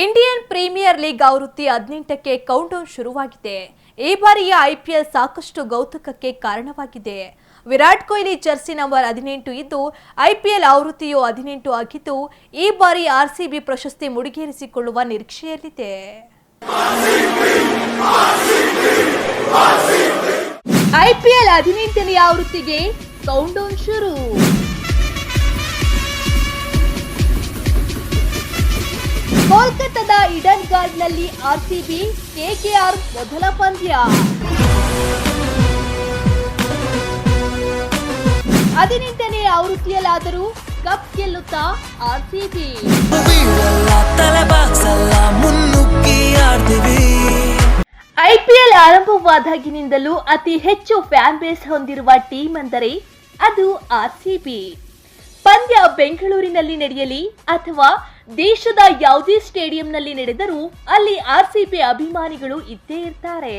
Indian premier league ಆವೃತ್ತಿ ಹದಿನೆಂಟಕ್ಕೆ countdown ಶುರುವಾಗಿದೆ. ಈ ಬಾರಿಯ ಐಪಿಎಲ್ ಸಾಕಷ್ಟು ಗೌತುಕಕ್ಕೆ ಕಾರಣವಾಗಿದೆ. ವಿರಾಟ್ ಕೊಹ್ಲಿ ಜರ್ಸಿ ನಂಬರ್ ಹದಿನೆಂಟು ಇದ್ದು ಐಪಿಎಲ್ ಆವೃತ್ತಿಯು ಹದಿನೆಂಟು ಆಗಿದ್ದು, ಈ ಬಾರಿ ಆರ್ಸಿಬಿ ಪ್ರಶಸ್ತಿ ಮುಡಿಗೇರಿಸಿಕೊಳ್ಳುವ ನಿರೀಕ್ಷೆಯಲ್ಲಿದೆ. ಐಪಿಎಲ್ ಹದಿನೆಂಟನೇ ಆವೃತ್ತಿಗೆ ಕೌಂಟೌನ್ ಶುರು. ಕೋಲ್ಕತ್ತಾದ ಇಡನ್ ಗಾರ್ಡ್ನಲ್ಲಿ ಆರ್ಸಿಬಿ, ಕೆಕೆಆರ್, ಮೊದಲ ಪಂದ್ಯ. ಹದಿನೆಂಟನೇ ಆವೃತ್ತಿಯಲ್ಲಾದರೂ ಕಪ್ ಗೆಲ್ಲುತ್ತಾ ಆರ್ಸಿಬಿ. ಐಪಿಎಲ್ ಆರಂಭವಾದಾಗಿನಿಂದಲೂ ಅತಿ ಹೆಚ್ಚು ಫ್ಯಾನ್ ಬೇಸ್ ಹೊಂದಿರುವ ಟೀಮ್ ಅಂದರೆ ಅದು ಆರ್ಸಿಬಿ. ಪಂದ್ಯ ಬೆಂಗಳೂರಿನಲ್ಲಿ ನಡೆಯಲಿ ಅಥವಾ ದೇಶದ ಯಾವುದೇ ಸ್ಟೇಡಿಯಂನಲ್ಲಿ ನಡೆದರೂ ಅಲ್ಲಿ ಆರ್ಸಿಬಿ ಅಭಿಮಾನಿಗಳು ಇದ್ದೇ ಇರ್ತಾರೆ.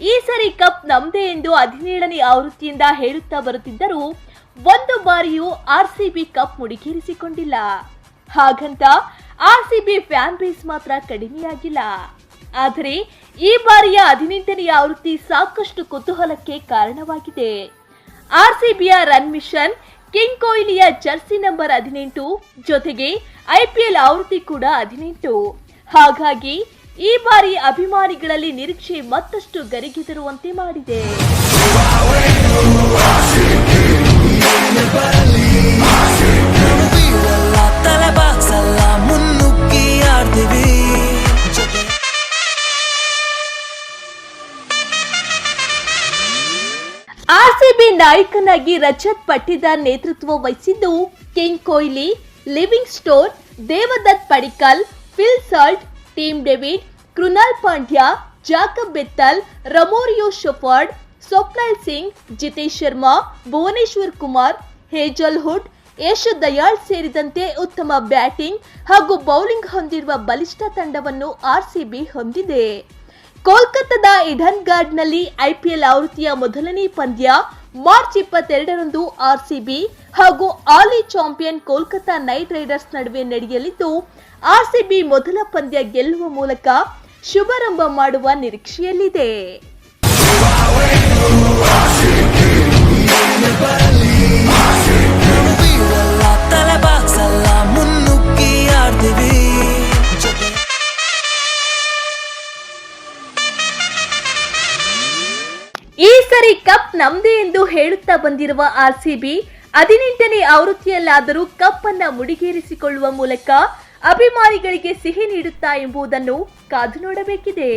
ಈ ಸರಿ ಕಪ್ ನಮ್ದೇ ಎಂದು ಹದಿನೇಳನೇ ಆವೃತ್ತಿಯಿಂದ ಹೇಳುತ್ತಾ ಬರುತ್ತಿದ್ದರೂ ಒಂದು ಬಾರಿಯೂ ಆರ್ಸಿಬಿ ಕಪ್ ಮುಡಿಗೇರಿಸಿಕೊಂಡಿಲ್ಲ. ಹಾಗಂತ ಆರ್ಸಿಬಿ ಫ್ಯಾನ್ ಬೇಸ್ ಮಾತ್ರ ಕಡಿಮೆಯಾಗಿಲ್ಲ. ಆದರೆ ಈ ಬಾರಿಯ ಹದಿನೆಂಟನೇ ಆವೃತ್ತಿ ಸಾಕಷ್ಟು ಕುತೂಹಲಕ್ಕೆ ಕಾರಣವಾಗಿದೆ. ಆರ್ಸಿಬಿಯ ರನ್ ಮಿಷನ್ ಕಿಂಗ್ ಕೊಹ್ಲಿಯ ಜರ್ಸಿ ನಂಬರ್ ಹದಿನೆಂಟು, ಜೊತೆಗೆ ಐಪಿಎಲ್ ಆವೃತ್ತಿ ಕೂಡ ಹದಿನೆಂಟು. ಹಾಗಾಗಿ ಈ ಬಾರಿ ಅಭಿಮಾನಿಗಳಲ್ಲಿ ನಿರೀಕ್ಷೆ ಮತ್ತಷ್ಟು ಗರಿಗೆದರುವಂತೆ ಮಾಡಿದೆ. ಆರ್ಸಿಬಿ ನಾಯಕನಾಗಿ ರಜತ್ ಪಟ್ಟಿದಾರ್ ನೇತೃತ್ವ ವಹಿಸಿದ್ದು king Kohli, Livingstone, Devdutt Padikkal, Phil Salt, Tim David Krunal Pandya, Jacob Bethell, Romario Shepherd, Swapnil Singh, Jitesh Sharma, Bhuvneshwar Kumar, Hazlewood Yash Dayal ಸೇರಿದಂತೆ ಉತ್ತಮ ಬ್ಯಾಟಿಂಗ್ ಹಾಗೂ ಬೌಲಿಂಗ್ ಹೊಂದಿರುವ ಬಲಿಷ್ಠ ತಂಡವನ್ನು ಆರ್ಸಿಬಿ ಹೊಂದಿದೆ. ಕೋಲ್ಕತ್ತಾದ ಇಡನ್ ಗಾರ್ಡ್ನಲ್ಲಿ ಐಪಿಎಲ್ ಆವೃತ್ತಿಯ ಮೊದಲನೇ ಪಂದ್ಯ ಮಾರ್ಚ್ ಇಪ್ಪತ್ತೆರಡರಂದು ಆರ್ಸಿಬಿ ಹಾಗೂ ಆಲಿ ಚಾಂಪಿಯನ್ ಕೋಲ್ಕತ್ತಾ ನೈಟ್ ರೈಡರ್ಸ್ ನಡುವೆ ನಡೆಯಲಿದ್ದು ಆರ್ಸಿಬಿ ಮೊದಲ ಪಂದ್ಯ ಗೆಲ್ಲುವ ಮೂಲಕ ಶುಭಾರಂಭ ಮಾಡುವ ನಿರೀಕ್ಷೆಯಲ್ಲಿದೆ. ಸರಿ ಕಪ್ ನಮ್ದೇ ಎಂದು ಹೇಳುತ್ತಾ ಬಂದಿರುವ ಆರ್ಸಿಬಿ, ಹದಿನೆಂಟನೇ ಆವೃತ್ತಿಯಲ್ಲಾದರೂ ಕಪ್ ಅನ್ನ ಮುಡಿಗೇರಿಸಿಕೊಳ್ಳುವ ಮೂಲಕ ಅಭಿಮಾನಿಗಳಿಗೆ ಸಿಹಿ ನೀಡುತ್ತಾ ಎಂಬುದನ್ನು ಕಾದು ನೋಡಬೇಕಿದೆ.